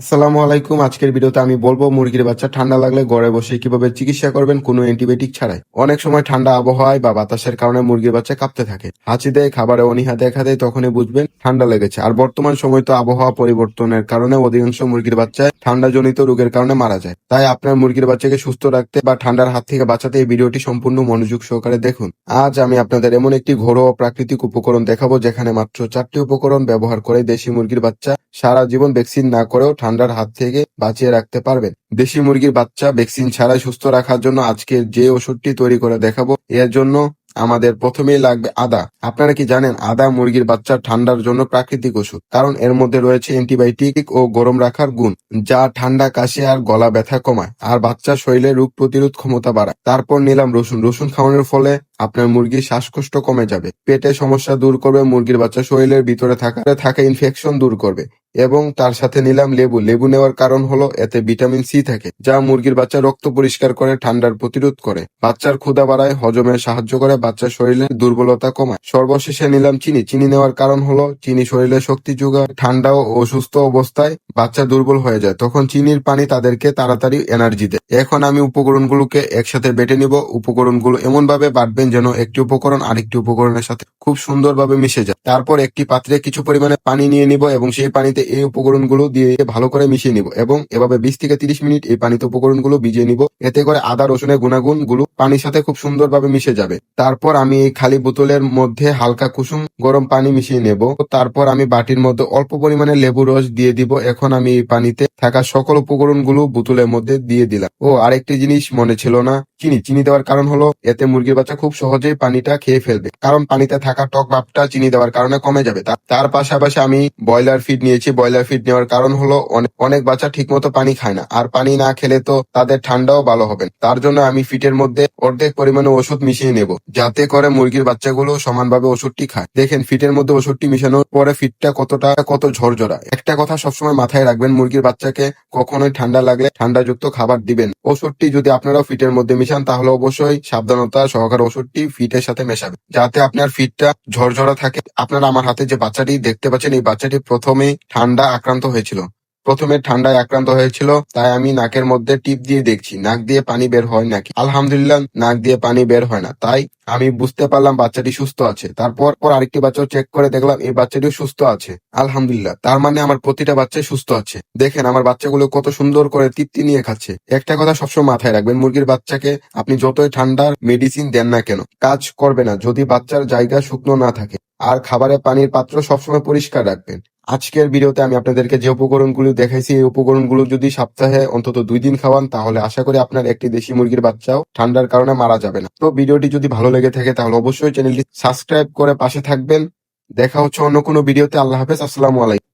আসসালামু আলাইকুম। আজকের ভিডিওতে আমি বলব, মুরগির বাচ্চা ঠান্ডা লাগলে ঘরে বসে কীভাবে চিকিৎসা করবেন কোনো অ্যান্টিবায়োটিক ছাড়াই। অনেক সময় ঠান্ডা আবহাওয়ায় বা বাতাসের কারণে মুরগির বাচ্চা কাঁপতে থাকে। হাঁচি দেয়, খাবারে অনীহা দেখা দেয়, তখনই বুঝবেন ঠান্ডা লেগেছে। আর বর্তমান সময় তো আবহাওয়া পরিবর্তনের কারণে অধিকাংশ মুরগির বাচ্চায় ঠান্ডা জনিত রোগের কারণে মারা যায়। তাই আপনার মুরগির বাচ্চাকে সুস্থ রাখতে বা ঠান্ডার হাত থেকে বাঁচাতে এই ভিডিওটি সম্পূর্ণ মনোযোগ সহকারে দেখুন। আজ আমি আপনাদের এমন একটি ঘরোয়া প্রাকৃতিক উপকরণ দেখাবো, যেখানে মাত্র চারটি উপকরণ ব্যবহার করে দেশি মুরগির বাচ্চা সারা জীবন ভ্যাকসিন না করেও ঠান্ডার হাত থেকে বাঁচিয়ে রাখতে পারবেন। দেশি মুরগির বাচ্চা ভ্যাকসিন ছাড়াই সুস্থ রাখার জন্য আজকে যে ওষুধটি তৈরি করে দেখাবো, এর জন্য আমাদের প্রথমেই লাগবে আদা। আপনারা কি জানেন, আদা মুরগির বাচ্চা ঠান্ডার জন্য প্রাকৃতিক ওষুধ। কারণ এর মধ্যে রয়েছে অ্যান্টিবায়োটিক ও গরম রাখার গুণ, যা ঠান্ডা কাশি আর গলা ব্যথা কমায়, আর বাচ্চার শরীরে রোগ প্রতিরোধ ক্ষমতা বাড়ায়। তারপর নিলাম রসুন। রসুন খাওয়ানোর ফলে আপনার মুরগির শ্বাসকষ্ট কমে যাবে। পেটে সমস্যা দূর করবে, মুরগির বাচ্চা শরীরের ভিতরে থাকা থাকা ইনফেকশন দূর করবে। এবং তার সাথে নিলাম লেবু। লেবু নেওয়ার কারণ হলো এতে ভিটামিন সি থাকে, যা মুরগির বাচ্চা রক্ত পরিষ্কার করে, ঠান্ডার প্রতিরোধ করে। বাচ্চার ক্ষুধা বাড়ায়, হজমে সাহায্য করে, বাচ্চার শরীরে দুর্বলতা কমায়। সর্বশেষে নিলাম চিনি। চিনি নেওয়ার কারণ হলো চিনি শরীরে শক্তি যোগায়, ঠান্ডা ও অসুস্থ অবস্থায় বাচ্চা দুর্বল হয়ে যায়। তখন চিনির পানি তাদেরকে তাড়াতাড়ি এনার্জি দেয়। এখন আমি উপকরণগুলোকে একসাথে বেটে নিব। উপকরণগুলো এমন ভাবে বাটবেন যেন একটি উপকরণ আরেকটি উপকরণের সাথে খুব সুন্দরভাবে মিশে যায়। তারপর একটি পাত্রে কিছু পরিমাণে পানি নিয়ে নিব এবং সেই পানিতে এই উপকরণগুলো দিয়ে ভালো করে মিশিয়ে নিব এবং এভাবে বিশ থেকে তিরিশ মিনিট এই পানিতে উপকরণগুলো ভিজিয়ে নিব। এতে করে আদা, রসুনের গুণাগুণগুলো পানির সাথে খুব সুন্দরভাবে মিশে যাবে। তারপর আমি এই খালি বোতলের মধ্যে হালকা কুসুম গরম পানি মিশিয়ে নেব। তারপর আমি বাটির মধ্যে অল্প পরিমাণে লেবু রস দিয়ে দিব। এখন আমি এই পানিতে থাকা সকল উপকরণগুলো বোতলের মধ্যে দিয়ে দিলাম। ও, আরেকটি জিনিস মনে ছিল না। চিনি। চিনি দেওয়ার কারণ হলো, এতে মুরগির বাচ্চা খুব সহজেই পানিটা খেয়ে ফেলবে। কারণ পানিতে থাকা টক ভাবটা চিনি দেওয়ার কারণে কমে যাবে। তার পাশাপাশি আমি ব্রয়লার ফিড নিয়েছি। ব্রয়লার ফিড নেওয়ার কারণ হলো অনেক বাচ্চা ঠিক মতো পানি খায় না। আর পানি না খেলে তো তাদের ঠান্ডাও ভালো হবে তার জন্য আমি ফিটের মধ্যে অর্ধেক পরিমাণে ওষুধ মিশিয়ে নেব, যাতে করে মুরগির বাচ্চাগুলো সমানভাবে ওষুধটি খায়। দেখেন ফিটের মধ্যে ওষুধটি মিশানোর পরে ফিটটা কতটা, কত ঝরঝরা। একটা কথা সবসময় মাথায় রাখবেন, মুরগির বাচ্চাকে কখনোই ঠান্ডা লাগলে ঠান্ডাযুক্ত খাবার দিবেন ওষুধটি যদি আপনারাও ফিটের মধ্যে মিশান তাহলে অবশ্যই সাবধানতা সহকারে ওষুধটি ফিটের সাথে মেশাবে যাতে আপনার ফিটটা ঝরঝরা থাকে। আপনারা আমার হাতে যে বাচ্চাটি দেখতে পাচ্ছেন, এই বাচ্চাটি প্রথমে ঠান্ডা আক্রান্ত হয়েছিল। প্রথমে ঠান্ডায় আক্রান্ত হয়েছিল, তাই আমি নাকের মধ্যে টিপ দিয়ে দেখছি, নাক দিয়ে পানি বের হয় নাকি। আলহামদুলিল্লাহ, নাক দিয়ে পানি বের হয় না, তাই আমি বুঝতে পারলাম বাচ্চাটি সুস্থ আছে। তারপর, পর আরেকটি বাচ্চা চেক করে দেখলাম, এই বাচ্চাটিও সুস্থ আছে। আলহামদুলিল্লাহ, তার মানে আমার প্রতিটা বাচ্চাই সুস্থ আছে। দেখেন, আমার বাচ্চাগুলো কত সুন্দর করে তৃপ্তি নিয়ে খাচ্ছে। একটা কথা সবসময় মাথায় রাখবেন, মুরগির বাচ্চাকে আপনি যতই ঠান্ডার মেডিসিন দেন না কেন, কাজ করবে না, যদি বাচ্চার জায়গা শুকনো না থাকে। আর খাবারের পানির পাত্র সবসময় পরিষ্কার রাখবেন। আজকের ভিডিওতে আমি আপনাদেরকে যে উপকরণগুলো দেখাইছি, এই উপকরণগুলো যদি সপ্তাহে অন্তত দুই দিন খাওয়ান, তাহলে আশা করি আপনার একটি দেশি মুরগির বাচ্চাও ঠান্ডার কারণে মারা যাবে না। তো ভিডিওটি যদি ভালো লেগে থাকে, তাহলে অবশ্যই চ্যানেলটি সাবস্ক্রাইব করে পাশে থাকবেন। দেখা হচ্ছে অন্য কোনো ভিডিওতে। আল্লাহ হাফেজ, আসসালামু আলাইকুম।